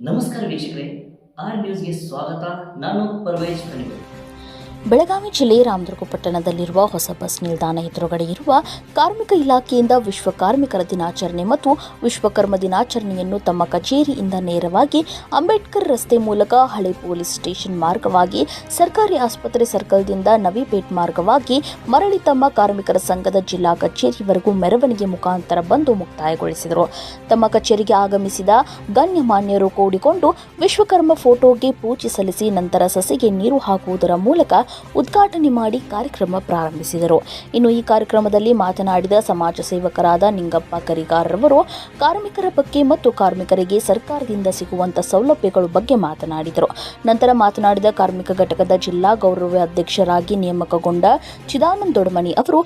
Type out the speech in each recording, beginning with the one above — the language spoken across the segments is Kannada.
ನಮಸ್ಕಾರ ವೀಕ್ಷಕರೇ ಆರ್ ನ್ಯೂಸ್ಗೆ ಸ್ವಾಗತ. ನಾನು ಪರ್ವೇಶ್ ಕಣಿವೆ ಬೆಳಗಾವಿ ಜಿಲ್ಲೆ ರಾಮದುರ್ಗ ಪಟ್ಟಣದಲ್ಲಿರುವ ಹೊಸ ಬಸ್ ನಿಲ್ದಾಣ ಎದುರುಗಡೆ ಇರುವ ಕಾರ್ಮಿಕ ಇಲಾಖೆಯಿಂದ ವಿಶ್ವ ಕಾರ್ಮಿಕರ ದಿನಾಚರಣೆ ಮತ್ತು ವಿಶ್ವಕರ್ಮ ದಿನಾಚರಣೆಯನ್ನು ತಮ್ಮ ಕಚೇರಿಯಿಂದ ನೇರವಾಗಿ ಅಂಬೇಡ್ಕರ್ ರಸ್ತೆ ಮೂಲಕ ಹಳೆ ಪೊಲೀಸ್ ಸ್ಟೇಷನ್ ಮಾರ್ಗವಾಗಿ ಸರ್ಕಾರಿ ಆಸ್ಪತ್ರೆ ಸರ್ಕಲ್ದಿಂದ ನವಿಪೇಟ್ ಮಾರ್ಗವಾಗಿ ಮರಳಿ ತಮ್ಮ ಕಾರ್ಮಿಕರ ಸಂಘದ ಜಿಲ್ಲಾ ಕಚೇರಿವರೆಗೂ ಮೆರವಣಿಗೆ ಮುಖಾಂತರ ಬಂದು ಮುಕ್ತಾಯಗೊಳಿಸಿದರು. ತಮ್ಮ ಕಚೇರಿಗೆ ಆಗಮಿಸಿದ ಗಣ್ಯಮಾನ್ಯರು ಕೂಡಿಕೊಂಡು ವಿಶ್ವಕರ್ಮ ಫೋಟೋಗೆ ಪೂಜೆ ಸಲ್ಲಿಸಿ ನಂತರ ಸಸಿಗೆ ನೀರು ಹಾಕುವುದರ ಮೂಲಕ ಉದ್ಘಾಟನೆ ಮಾಡಿ ಕಾರ್ಯಕ್ರಮ ಪ್ರಾರಂಭಿಸಿದರು. ಇನ್ನು ಈ ಕಾರ್ಯಕ್ರಮದಲ್ಲಿ ಮಾತನಾಡಿದ ಸಮಾಜ ಸೇವಕರಾದ ನಿಂಗಪ್ಪ ಕರಿಗಾರರವರು ಕಾರ್ಮಿಕರ ಬಗ್ಗೆ ಮತ್ತು ಕಾರ್ಮಿಕರಿಗೆ ಸರ್ಕಾರದಿಂದ ಸಿಗುವಂತ ಸೌಲಭ್ಯಗಳ ಬಗ್ಗೆ ಮಾತನಾಡಿದರು. ನಂತರ ಮಾತನಾಡಿದ ಕಾರ್ಮಿಕ ಘಟಕದ ಜಿಲ್ಲಾ ಗೌರವ ಅಧ್ಯಕ್ಷರಾಗಿ ನೇಮಕಗೊಂಡ ಚಿದಾನಂದ ದೊಡಮನಿ ಅವರು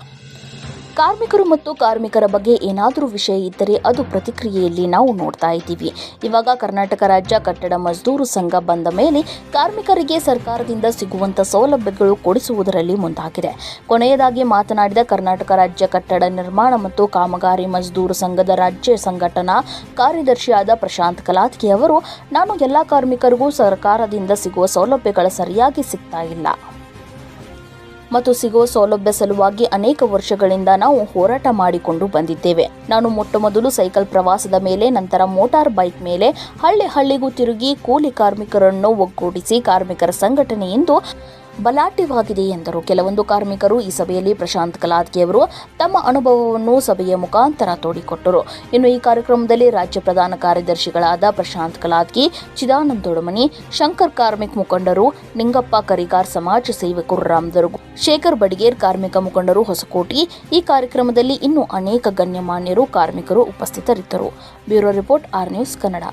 ಕಾರ್ಮಿಕರು ಮತ್ತು ಕಾರ್ಮಿಕರ ಬಗ್ಗೆ ಏನಾದರೂ ವಿಷಯ ಇದ್ದರೆ ಅದು ಪ್ರತಿಕ್ರಿಯೆಯಲ್ಲಿ ನಾವು ನೋಡ್ತಾ ಇದ್ದೀವಿ. ಇವಾಗ ಕರ್ನಾಟಕ ರಾಜ್ಯ ಕಟ್ಟಡ ಮಜ್ದೂರು ಸಂಘ ಬಂದ ಮೇಲೆ ಕಾರ್ಮಿಕರಿಗೆ ಸರ್ಕಾರದಿಂದ ಸಿಗುವಂಥ ಸೌಲಭ್ಯಗಳು ಕೊಡಿಸುವುದರಲ್ಲಿ ಮುಂದಾಗಿದೆ. ಕೊನೆಯದಾಗಿ ಮಾತನಾಡಿದ ಕರ್ನಾಟಕ ರಾಜ್ಯ ಕಟ್ಟಡ ನಿರ್ಮಾಣ ಮತ್ತು ಕಾಮಗಾರಿ ಮಜ್ದೂರು ಸಂಘದ ರಾಜ್ಯ ಸಂಘಟನಾ ಕಾರ್ಯದರ್ಶಿಯಾದ ಪ್ರಶಾಂತ್ ಕಲಾತ್ಕಿ ಅವರು, ನಾನು ಎಲ್ಲ ಕಾರ್ಮಿಕರಿಗೂ ಸರ್ಕಾರದಿಂದ ಸಿಗುವ ಸೌಲಭ್ಯಗಳ ಸರಿಯಾಗಿ ಸಿಗ್ತಾ ಇಲ್ಲ. ಮತ್ತು ಸಿಗುವ ಸೌಲಭ್ಯ ಸಲುವಾಗಿ ಅನೇಕ ವರ್ಷಗಳಿಂದ ನಾವು ಹೋರಾಟ ಮಾಡಿಕೊಂಡು ಬಂದಿದ್ದೇವೆ. ನಾನು ಮೊಟ್ಟ ಮೊದಲು ಸೈಕಲ್ ಪ್ರವಾಸದ ಮೇಲೆ, ನಂತರ ಮೋಟಾರ್ ಬೈಕ್ ಮೇಲೆ, ಹಳ್ಳಿ ಹಳ್ಳಿಗೂ ತಿರುಗಿ ಕೂಲಿ ಕಾರ್ಮಿಕರನ್ನು ಒಗ್ಗೂಡಿಸಿ ಕಾರ್ಮಿಕರ ಸಂಘಟನೆ ಎಂದು ಬಲಾಢ್ಯವಾಗಿದೆ ಎಂದರು. ಕೆಲವೊಂದು ಕಾರ್ಮಿಕರು ಈ ಸಭೆಯಲ್ಲಿ ಪ್ರಶಾಂತ್ ಕಲಾದ್ಗೆ ಅವರು ತಮ್ಮ ಅನುಭವವನ್ನು ಸಭೆಯ ಮುಖಾಂತರ ತೋಡಿಕೊಟ್ಟರು. ಇನ್ನು ಈ ಕಾರ್ಯಕ್ರಮದಲ್ಲಿ ರಾಜ್ಯ ಪ್ರಧಾನ ಕಾರ್ಯದರ್ಶಿಗಳಾದ ಪ್ರಶಾಂತ್ ಕಲಾದ್ಗಿ ಚಿದಾನಂದ ದೊಡಮನಿ, ಶಂಕರ್ ಕಾರ್ಮಿಕ್ ಮುಖಂಡರು, ನಿಂಗಪ್ಪ ಕರಿಗಾರ್ ಸಮಾಜ ಸೇವಕರು ರಾಮದರು ಶೇಖರ್ ಬಡಿಗೇರ್ ಕಾರ್ಮಿಕ ಮುಖಂಡರು ಹೊಸಕೋಟಿ. ಈ ಕಾರ್ಯಕ್ರಮದಲ್ಲಿ ಇನ್ನೂ ಅನೇಕ ಗಣ್ಯಮಾನ್ಯರು, ಕಾರ್ಮಿಕರು ಉಪಸ್ಥಿತರಿದ್ದರು. Bureau report R news Kannada.